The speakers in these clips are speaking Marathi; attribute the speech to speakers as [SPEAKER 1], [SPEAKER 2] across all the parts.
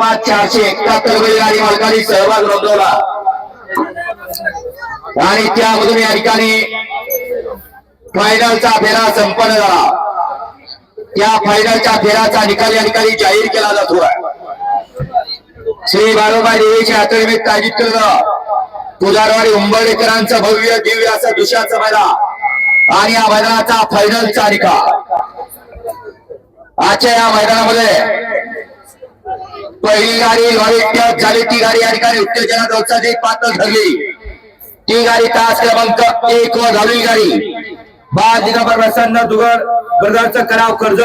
[SPEAKER 1] जवळपास चारशे एकाहत्तर बैलगाडी मालकांनी सहभाग नोंदवला. आणि त्यामधून या ठिकाणी फायनलचा फेरा संपन्न झाला. त्या फायनलच्या फेराचा निकाल या ठिकाणी जाहीर केला जातो. श्री बाळोबा देवीच्या यात्रेनिमित्त आयोजित केलं पुजारवाडी उंबरडेकरांचं भव्य दिव्य असं दुसऱ्याचं मैदान. आणि या मैदानाचा फायनलचा निकाल. आजच्या या मैदानामध्ये पहिली गाडी लॉरी झाली. ती गाडी या ठिकाणी उत्तेजना डोसाची पात्र ठरली. ती गाडी तास क्रमांक एक व झालेली गाडी. बा दिगंबर प्रसन्न दुगड ब्रदरचं कराव कर्ज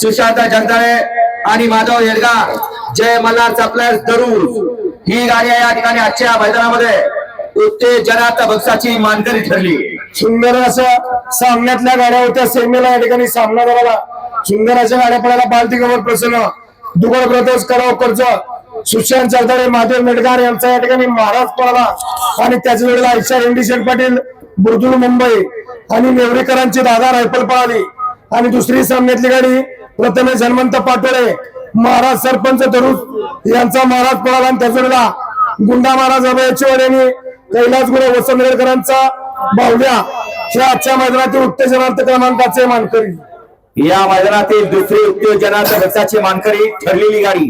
[SPEAKER 1] सुशांत जगदाळे आणि माधव येडगा जय मल्हार सप्लायर्स दरूर ही गाडी या ठिकाणी आजच्या मैदानामध्ये उत्तेजनात बक्षाची मानकरी ठरली.
[SPEAKER 2] सुंदर असं सामन्यातल्या गाड्या होत्या. सेमीला या ठिकाणी सामना करायला. सुंदर अशा गाड्या पडायला बालती गवर प्रसन्न. दुगड ब्रदर्स कराव कर्ज सुशांत चौधरी महादेव मेडगार यांचा या ठिकाणी महाराज पळाला आणि त्याच वेळेला ऐशा रेंडी शेठ पाटील बुर्दुल मुंबई आणि नेवरेकरांची दादा रायफल पळाली. आणि दुसरी सामन्यातली गाडी प्रथमेश हनुमंत पाटोळे महाराज सरपंच तरुण यांचा महाराज पळाला. आणि त्याच वेळेला गुंडा महाराज अभयचीवर यांनी कैलास गुरु वसंतगडकरांचा बावल्या हे आजच्या मैदानातील उत्तेजनार्थ क्रमांकाचे मानकरी.
[SPEAKER 1] या मैदानातील दुसरी उत्तेजनात बक्षाची मानकरी ठरलेली गाडी.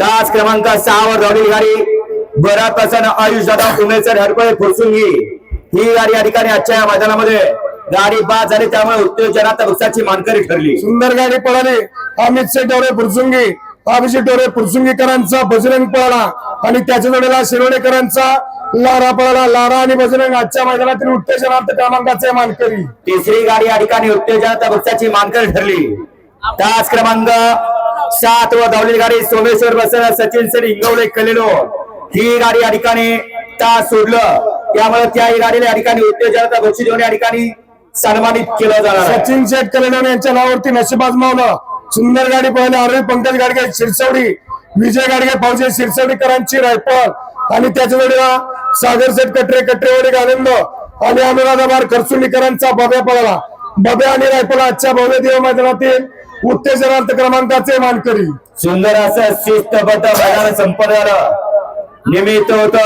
[SPEAKER 1] तास क्रमांक सहा वर धावलेली गाडी. बरा प्रसन्न आयुष दादा पुणेकर हरपळे फुरसुंगी ही गाडी या ठिकाणी आजच्या या मैदानामध्ये गाडी बाद झाली त्यामुळे उत्तेजना वृक्षाची मानकरी ठरली.
[SPEAKER 2] सुंदर गाडी पळाली. अमित शेठ डोरे फुरसुंगी. अभिषेक डोरे फुरसुंगीकरांचा बजरंग पळाला. आणि त्याच्या जोडीला शिरोडेकरांचा लारा पळाला लारा आणि बजरंग आजच्या मैदानातील उत्तेजनार्थ क्रमांकाचे मानकरी.
[SPEAKER 1] तिसरी गाडी या ठिकाणी उत्तेजनात बक्षाची मानकरी ठरली. तास क्रमांक सात वर धावलेली गाडी सोमेश्वर बसर सचिन सर इंगवले कलेलो. ही गाडी या ठिकाणी तास सोडलं. त्यामुळे त्या गाडीला या ठिकाणी उत्तेजनाचा बक्षीस देऊन या ठिकाणी सन्मानित केलं जाणार.
[SPEAKER 2] सचिन शेठ कल्याण यांच्या नावावरती नशीब आजमावलं. सुंदर गाडी पळाली. अरविंद पंकज गाडगे शिरसवडी. विजय गाडगे फौजे शिरसवडीकरांची रायफल. आणि त्याच्या वेळेला सागर सेठ कटरे कटरेवाडी आनंद आणि अनुराधाबार खरसुंडीकरांचा बब्या पळाला बब्या आणि रायफल आजच्या भव्य देव मैदानातील उत्तेजनार्थ क्रमांकाचे मानकरी.
[SPEAKER 1] सुंदर असं शिस्तबद्ध मैदान संपन्न झालं. निमित्त होत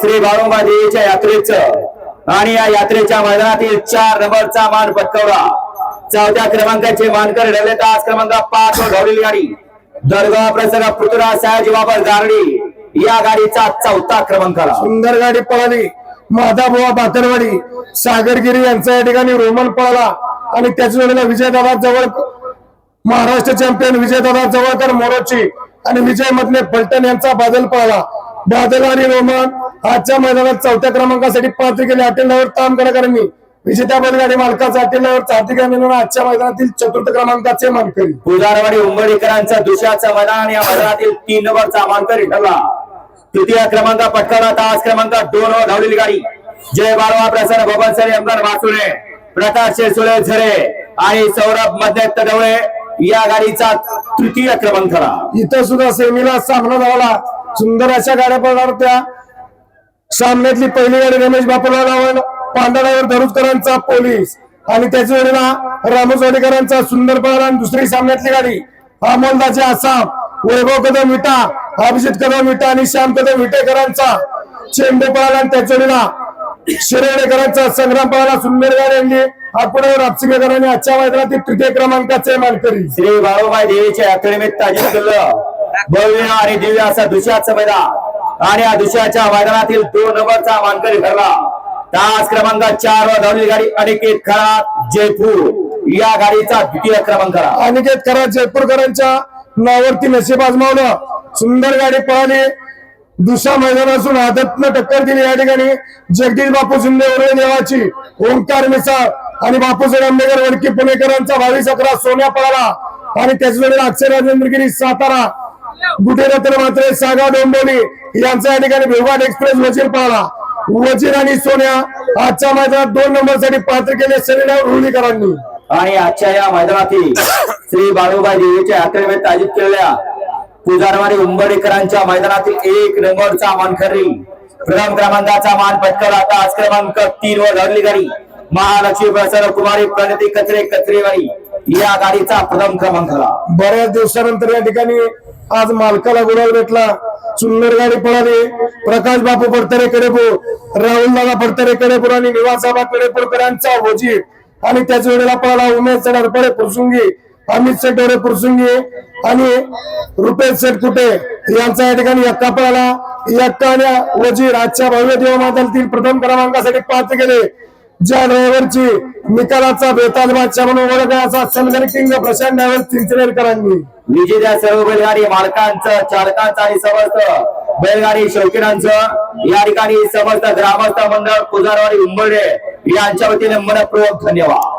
[SPEAKER 1] श्री बाळोबा देवीच्या यात्रेच. आणि या यात्रेच्या मैदानातील चार नंबरचा मान पटकवला. चौथ्या क्रमांकाचे मानकर ढवले तास क्रमांक पाच वर धावलेली गाडी. दरगाव प्रसंग पृथ्वीराज सयाजी बाबर गारडी या गाडीचा चौथा क्रमांक आला.
[SPEAKER 2] सुंदर गाडी पळाली. माधाबुवा बातरवाडी सागरगिरी यांचा या ठिकाणी रोमन पळाला. आणि त्याच वेळेला विजयदादा जवळ महाराष्ट्र चॅम्पियन विजयदादा जवळकर मोरोची आणि विजय मधले फलटण यांचा बादल पळाला. बादल आणि रोमन आजच्या मैदानात चौथ्या क्रमांकासाठी पात्र केले अटेंडावर ताम कलाकारांनी विजेत्या बैलगाडी मालकाचा हार्दिक अभिनंदन आजच्या मैदानातील चतुर्थ क्रमांकाचे मानकरी.
[SPEAKER 1] पुजारवाडी उंबडीकरांचा दुसऱ्याचा मैदान या मैदानातील तीन नंबरचा मानकरी ठरला. तृतीय क्रमांक पटकावला तास क्रमांक दोन वर धावलेली गाडी. जय बारवा प्रसन्न बबन सरे अमदार वासुळे प्रकाश शेसुळे झरे आणि सौरभ मध्य तडवळे या गाडीचा तृतीय क्रमांक आला
[SPEAKER 2] इथं सुद्धा सेमीला सामना झाला सुंदर अशा गाड्या पडणार होत्या सामन्यातली पहिली गाडी रमेश बापूला लावण पांढरावर धरुतकरांचा पोलीस. आणि त्याच्या वेळेला रामसवाडीकरांचा सुंदर पळाला आणि दुसरी सामन्यातली गाडी. अमोलदाचे आसाम. वैभव कदम विटा अभिजित कदम विटा आणि श्याम कदम विटेकरांचा चेंडू पळाला आणि त्याच्या वेळेला शिरेडेकरांचा संग्राम पळाला. सुंदर आणली आकुडावर आपसिंगकरांनी आजच्या मैदानातील तृतीय क्रमांकाचे मानकरी
[SPEAKER 1] श्री बाळोबाई देवीच्या यात्रेनिमित्त केलं भव्य आणि दिव्य असा दुसऱ्याचं मैदान. आणि या दुसऱ्याच्या मैदानातील दोन नंबरचा मानकरी ठरला. तास क्रमांक चार वर धावलेली गाडी अनिकेत खरा जयपूर. या गाडीचा द्वितीय क्रमांक.
[SPEAKER 2] अनिकेत खरा जयपूरकरांच्या नावावरती नशीब आजमावलं. सुंदर गाडी पळाली. दुसऱ्या मैदानातून आदतनं टक्कर दिली या ठिकाणी. जगदीश बापू शिंदे उर्वे देवाची. ओंकार मिसाळ आणि बापूसाहेब आंबेडकर वडकी पुणेकरांचा बावीस अकरा सोन्या पळाला. आणि त्याच वेळेला अक्षय राजेंद्रगिरी सातारा. गुटेरत्न मात्र सागा डोंबोली यांचा या ठिकाणी भिवघाट एक्सप्रेस वजीर पळाला. वजीर आणि सोन्या आजच्या मैदानात दोन नंबरसाठी पात्र केले शरीरावर रुळीकरांनी.
[SPEAKER 1] आणि आजच्या या मैदानातील श्री बाळूबाई देवीच्या यात्रेमध्ये आयोजित केलेल्या पुजारवाडी उंबडेकरांच्या मैदानातील एक नंबरचा मानकरी प्रथम क्रमांकाचा मान पटकावला आता आज क्रमांक तीन वर धरली गाडी. महालक्ष्मी प्रसन्न कुमारी प्रणती कचरे कचरेवाडी या गाडीचा प्रथम क्रमांक झाला.
[SPEAKER 2] बऱ्याच दिवसानंतर या ठिकाणी आज मालकाला गुलाल भेटला. सुंदर गाडी पळाली. प्रकाश बापू पडतरे कडेपूर राहुल दादा पडतरे कडेपूर आणि निवासाबा कडेपूरकरांचा वजीर. आणि त्याच वेळेला पळाला उमेश चढाडपडे पुरसुंगी अमित सेटोरे पुरसुंगी आणि रुपेश सेट कुटे यांचा या ठिकाणी यक्का पळाला यक्का आणि वजीर आजच्या भव्य देवमातातील प्रथम क्रमांकासाठी पात्र गेले ज्या ड्रायव्हरची निकालाचा बेताल बादशाह म्हणून ओळख असा सलगर किंग प्रशांत ड्रायव्हर चिंचनेरकरांनी
[SPEAKER 1] विजेत्या सर्व बैलगाडी मालकांचं चालकांचं आणि समस्त बैलगाडी शौकीनांचं. या ठिकाणी समस्त ग्रामस्थ मंडळ पुजारवाडी उंबर्डे यांच्या वतीने मनपूर्वक धन्यवाद.